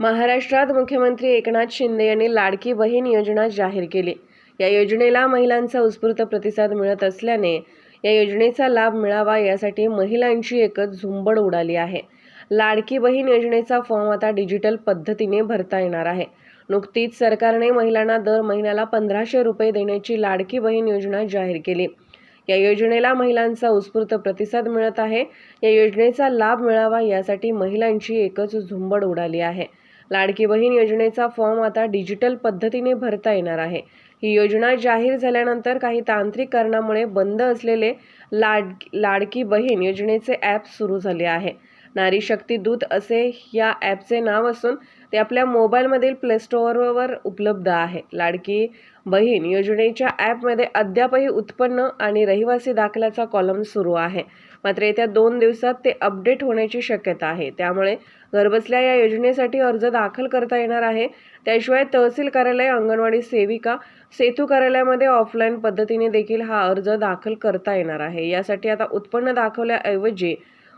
महाराष्ट्रात मुख्यमंत्री एकनाथ शिंदे यांनी लाडकी बहीण योजना जाहीर केली. या योजनेला महिलांचा उत्स्फूर्त प्रतिसाद मिळत असल्याने या योजनेचा लाभ मिळावा यासाठी महिलांची एकच झुंबड उडाली आहे. लाडकी बहीण योजनेचा फॉर्म आता डिजिटल पद्धतीने भरता येणार आहे. नुकतीच सरकारने महिलांना दर महिन्याला पंधराशे रुपये देण्याची लाडकी बहीण योजना जाहीर केली. या योजनेला महिलांचा उत्स्फूर्त प्रतिसाद मिळत आहे. या योजनेचा लाभ मिळावा यासाठी महिलांची एकच झुंबड उडाली आहे. लाडकी बहीण योजनेचा फॉर्म आता डिजिटल पद्धतीने भरता येणार आहे. ही योजना जाहीर झाल्यानंतर काही तांत्रिक कारणामुळे बंद असलेले लाड लाडकी बहीण योजनेचे ॲप सुरू झाले आहे. नारी शक्ती दूत असे या ॲपचे नाव असून ते आपल्या मोबाईलमधील प्ले स्टोअरवर उपलब्ध आहे. लाडकी बहीण योजनेच्या ॲपमध्ये अद्यापही उत्पन्न आणि रहिवासी दाखल्याचा कॉलम सुरू आहे. मात्र येत्या दोन दिवसात ते अपडेट होण्याची शक्यता आहे. त्यामुळे घरबसल्या या योजनेसाठी अर्ज दाखल करता येणार आहे. त्याशिवाय तहसील कार्यालय अंगणवाडी सेविका सेतू कार्यालयामध्ये ऑफलाईन पद्धतीने देखील हा अर्ज दाखल करता येणार आहे. यासाठी आता उत्पन्न दाखवल्याऐवजी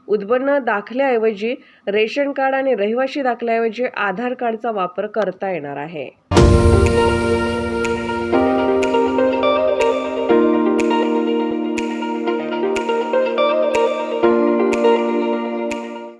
उत्पन्न दाखल्याऐवजी रेशन कार्ड आणि रहिवाशी दाखल्याऐवजी आधार कार्डचा वापर करता येणार आहे.